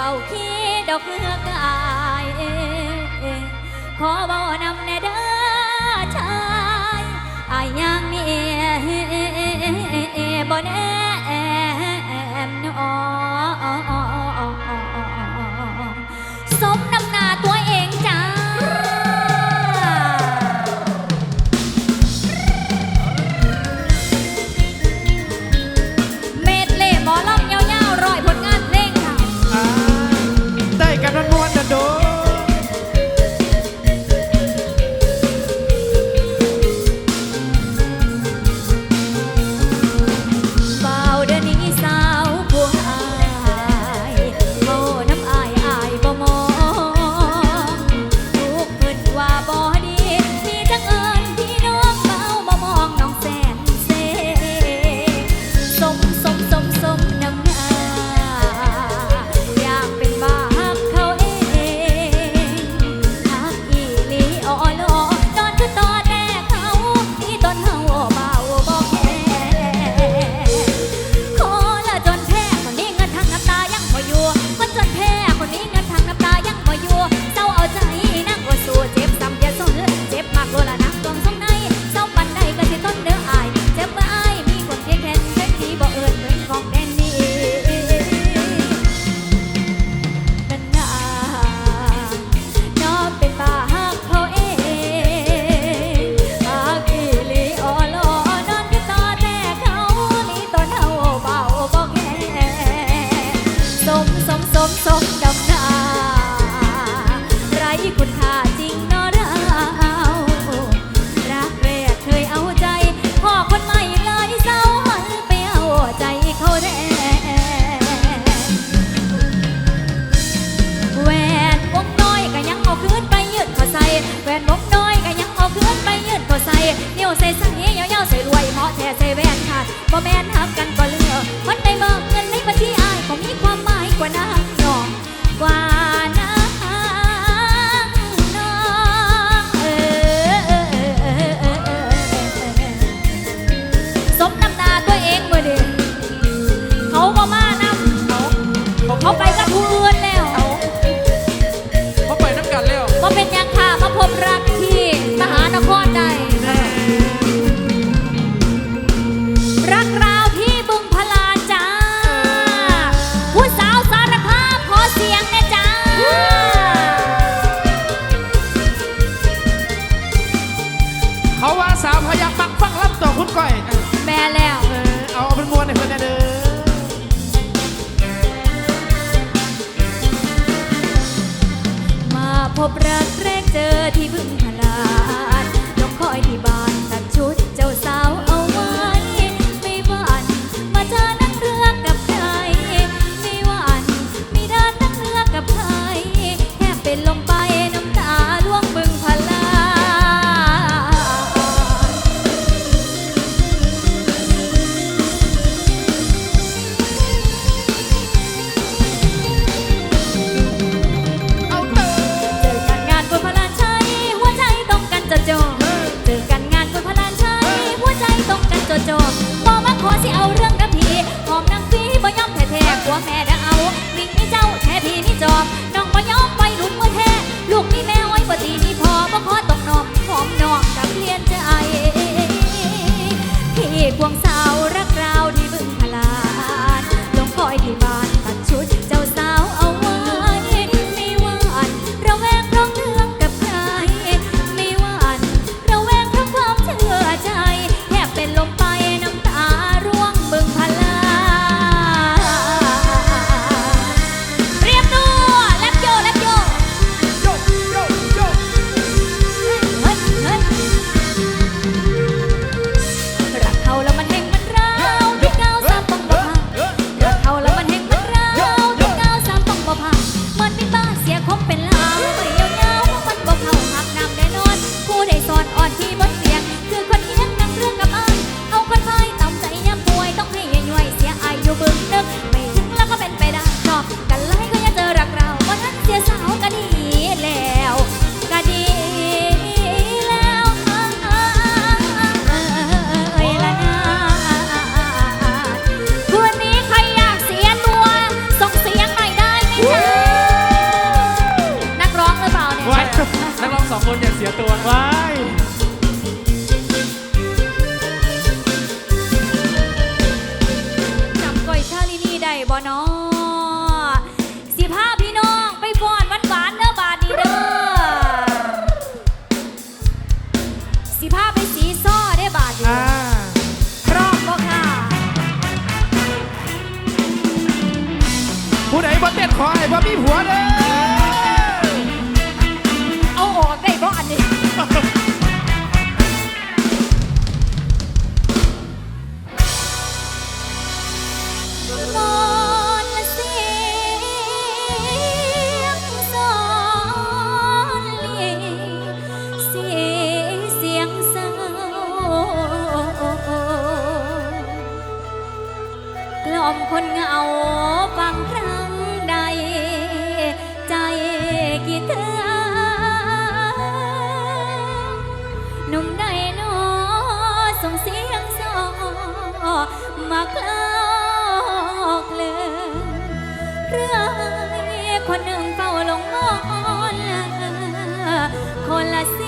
เฝ้าคิดดอกเหือกอายขอเบา そ ขอให้บ่มีผัวเด้อ ส่งเสียงซอมาคลอกเลยเรื่องคนหนึ่งเฝ้าลงมอนคนละสี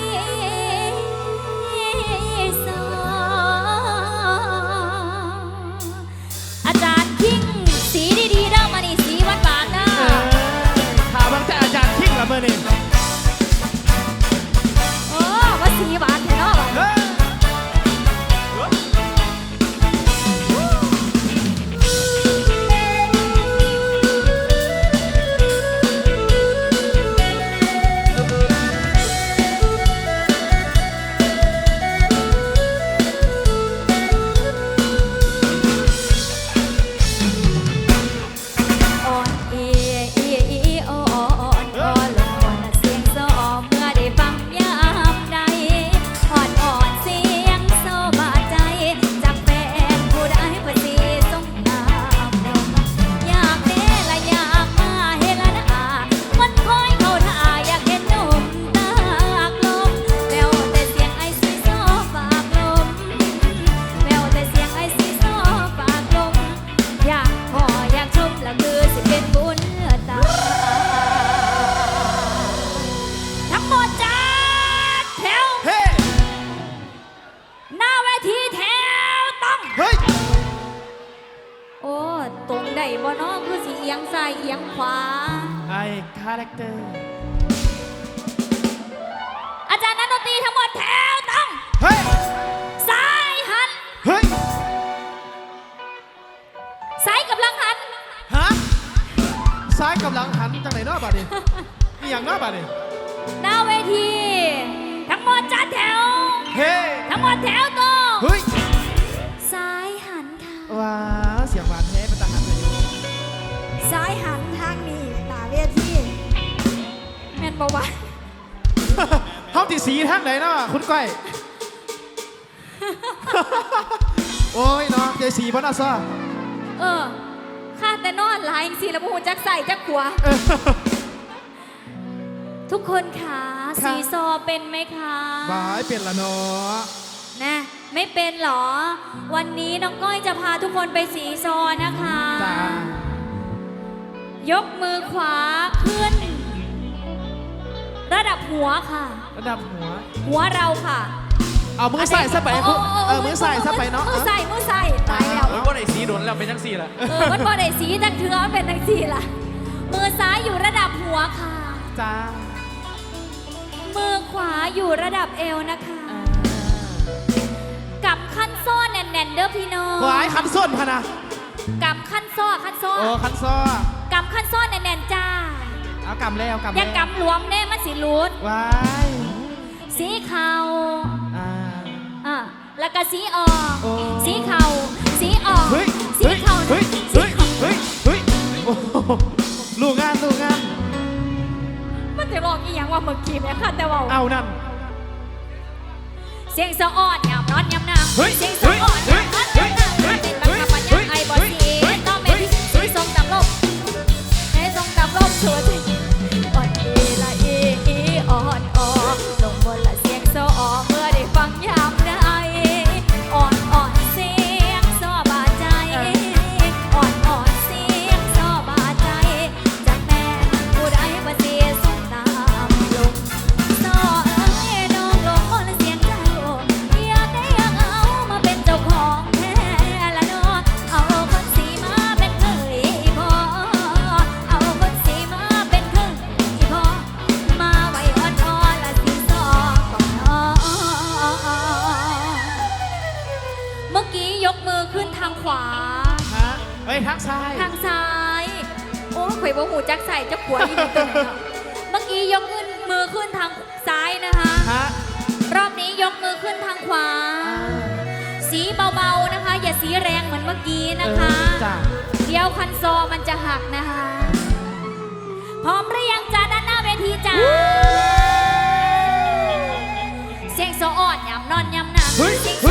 าแรคเตอร์ อาจารย์นักดนตรีทั้งหมดแถวต้องเฮ้ย ซ้ายหัน เฮ้ย ซ้ายกับหลังหัน ฮะ ซ้ายกับหลังหันจังไหนเนาะบาดนี้อีหยังเนาะบาดนี้หน้าเวที ทั้งหมดจัดแถว เฮ้ ทั้งหมดแถว แม่นบ่วะเฮาที่สีทางไหนเนาะคุณก้อย โอ้ยเนาะใจสีบ่น่าซ่าเออข้าแต่นอนหลายสิแล้วบ่ฮู้จักใส่จักขัว เออ ทุกคนค่ะค่ะ สีซอเป็นไหมคะบายเป็นละเนาะนะไม่เป็นเหรอ วันนี้น้องก้อยจะพาทุกคนไปสีซอนะคะ จ้ายกมือขวาขึ้น ระดับหัวค่ะ ระดับหัว หัวเราค่ะ เอามือใส่ซะไปโคุณเออมือใส่ซะไปเนาะ มือใส่มือใส่ตายแล้ว โอ้ยว่าไหนสีโดนแล้วเป็นจังสีละเออมันบ่ได้สีจังเทือมันเป็นจังสี่ล่ะมือซ้ายอยู่ระดับหัวค่ะ จ้า มือขวาอยู่ระดับเอวนะคะกับขั้นซ้อแน่นๆเด้อพี่น้องหวายคันส้นพะนะกับขั้นซ้อขั้นซ้อโอ้คันซ้อกับขั้นซ้อแน่นๆจ้า เอากำแล้วกำอแล้ย่าวกำหลวมแน่มันสิรูดวายสีขาวอ่า อะแล้วก็สีออกโอ้ สีขาวสีออกเฮ้ยสีขาวเฮ้ยสีเฮ้ยขาวเฮ้ยเฮ้ยโอ้โหลูกงานลูกงานมันจะบอกอีหยังว่าเมื่อกี้แม่ค่ะแต่ว่าเอานั่น เสียงสะอ่อนยามร้อนยามหนาวเฮ้ยเสียงสะอ่อนยามร้อนย อยว่าหูจักใส่จักหัวนี่เป็นไหเมื่อกี้ยกขึ้นมือขึ้นทางซ้ายนะคะรอบนี้ยกมือขึ้นทางขวา สีเบาๆนะคะ อย่าสีแรงเหมือนเมื่อกี้นะคะ เอดี๋ยวคันโซมันจะหักนะคะ พร้อมหรือยังจ้าด้านหน้าเวทีจ้าเสียงโซออนยำนอนยำหนักเง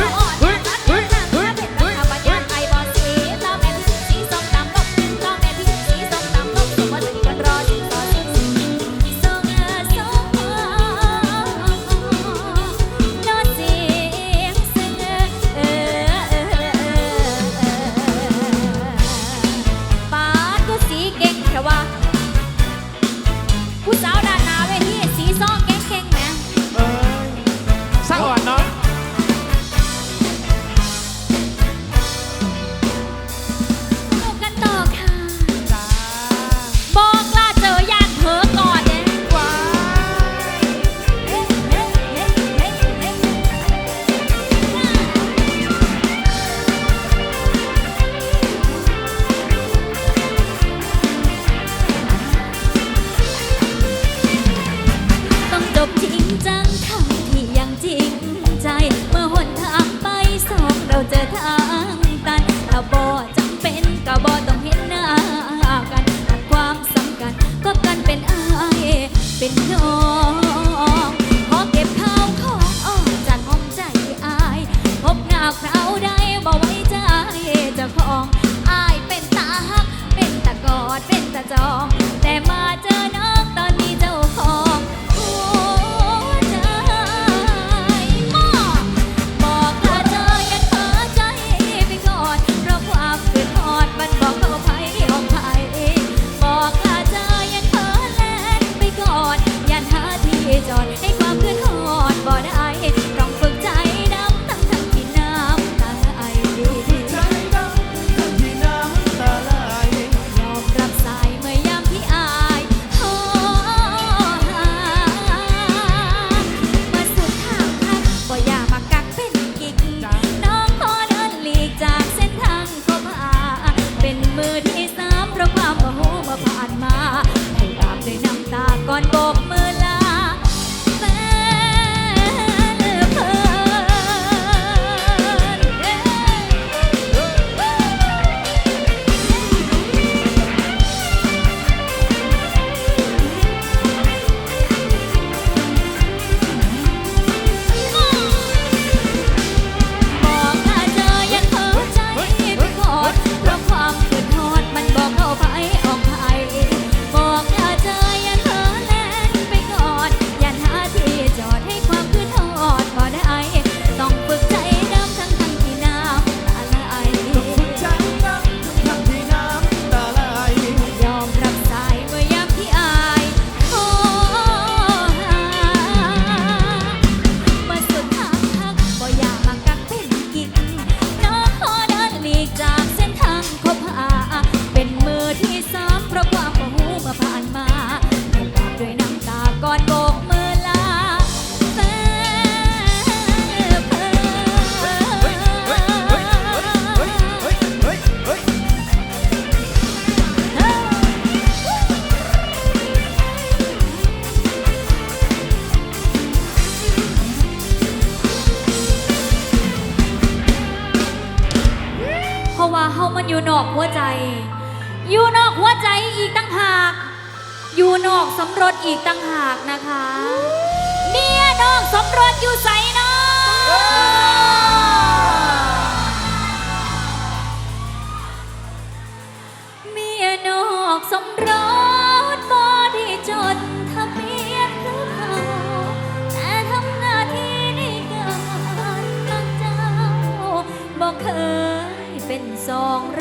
สอง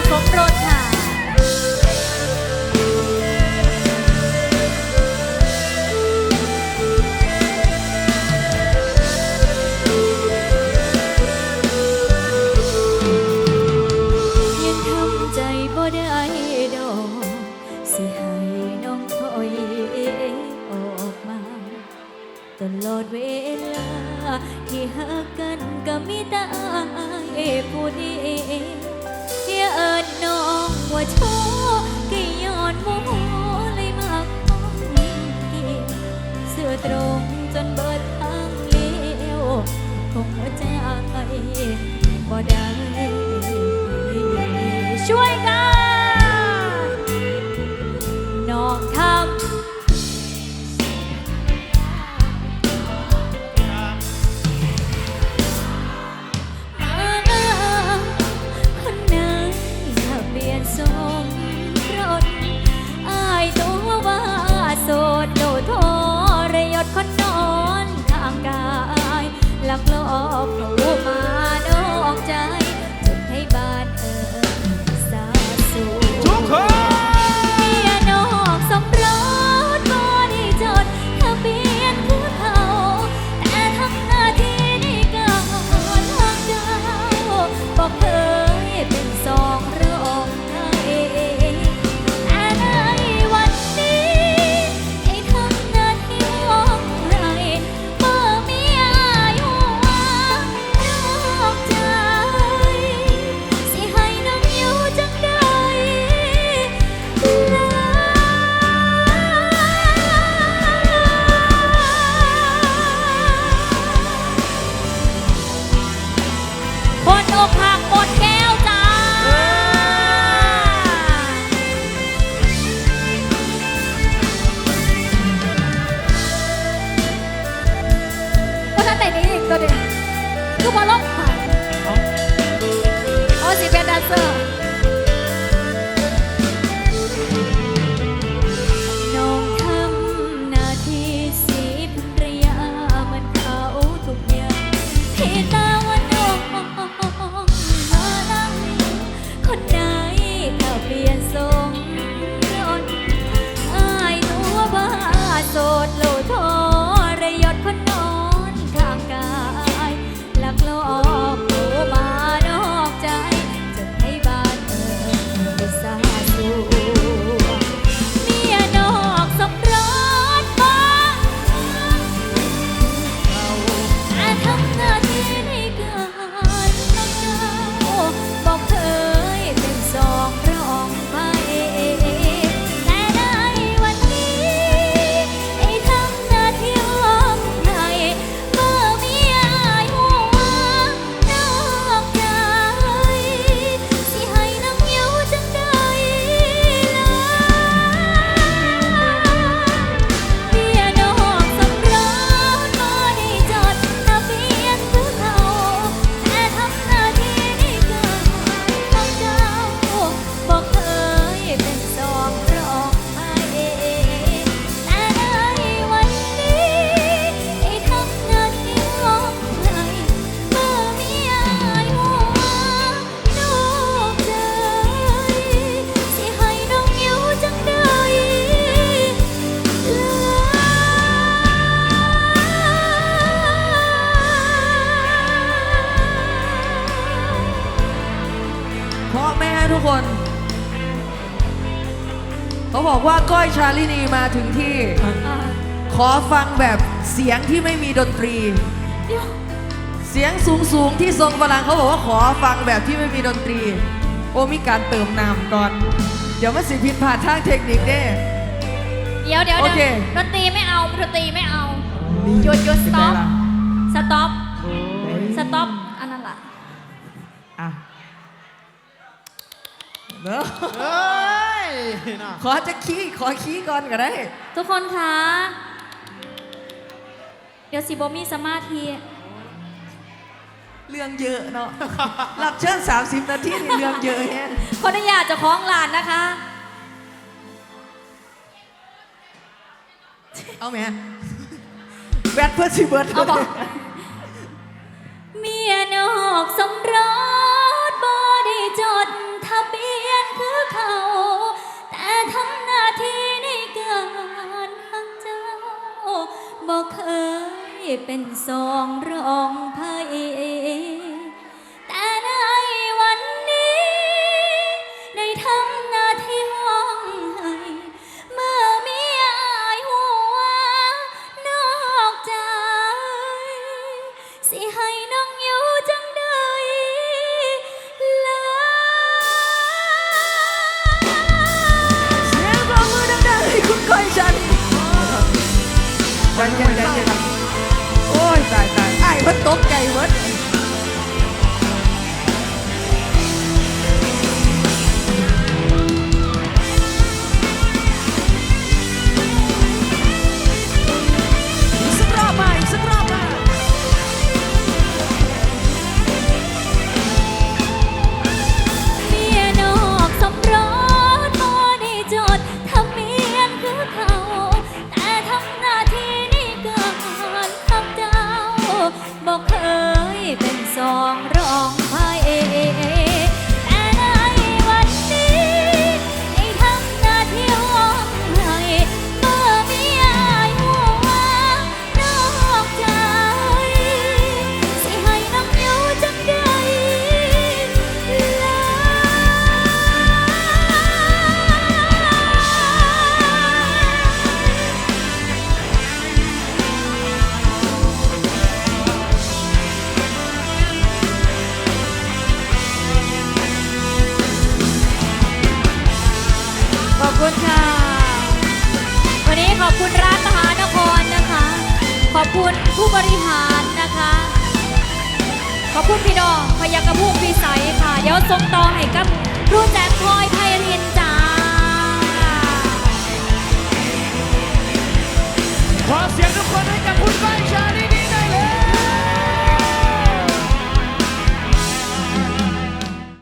อกสมรสค่ะ ยังทำใจบ่ได้ดอกสิให้น้องถอยออกมา ตลอดเวลา ที่หักกันก็มีแต่อายผู้เดียว อิญน้องว่าโชคก็ย้อนโมโหเลยมากมองเกี่ยวเสื้อตรงจนเบิดทางเลี้ยวคงหัวใจบ่ได้ ดิคือบอลล็อกผ่านโอ้สิเป็นแดนเซอร์ ถึงที่อ่าขอฟังแบบเสียงที่ไม่มีดนตรีเดี๋ยวเสียงสูงสูงๆที่ทรงพลังเขาบอกว่าขอฟังแบบที่ไม่มีดนตรี โอ้มีการเติมน้ำก่อน เดี๋ยวมันสิผิดพลาดทางเทคนิคเด้ เดี๋ยวเดี๋ยวโอเค ดนตรีไม่เอาดนตรีไม่เอาหยุดหยุดสต็อปสต็อปสต็อปอันนั้นล่ะอะเนอะเอ้ย น่ะขอจะขี้ขอขี้ก่อนก็ได้ ทุกคนคะ เดี๋ยวสิบมีสมาธิเรื่องเยอะเนาะรับเชิญ30 นาทีนี่เรื่องเยอะแฮะขออนุญาตเจะคล้าของหลานนะคะ เอาแม่แบทเพื่อสิเบิร์ดเอาบอกเมียนอกสมรสบ่ได้จดทะเบี เป็นสองรองพระเอ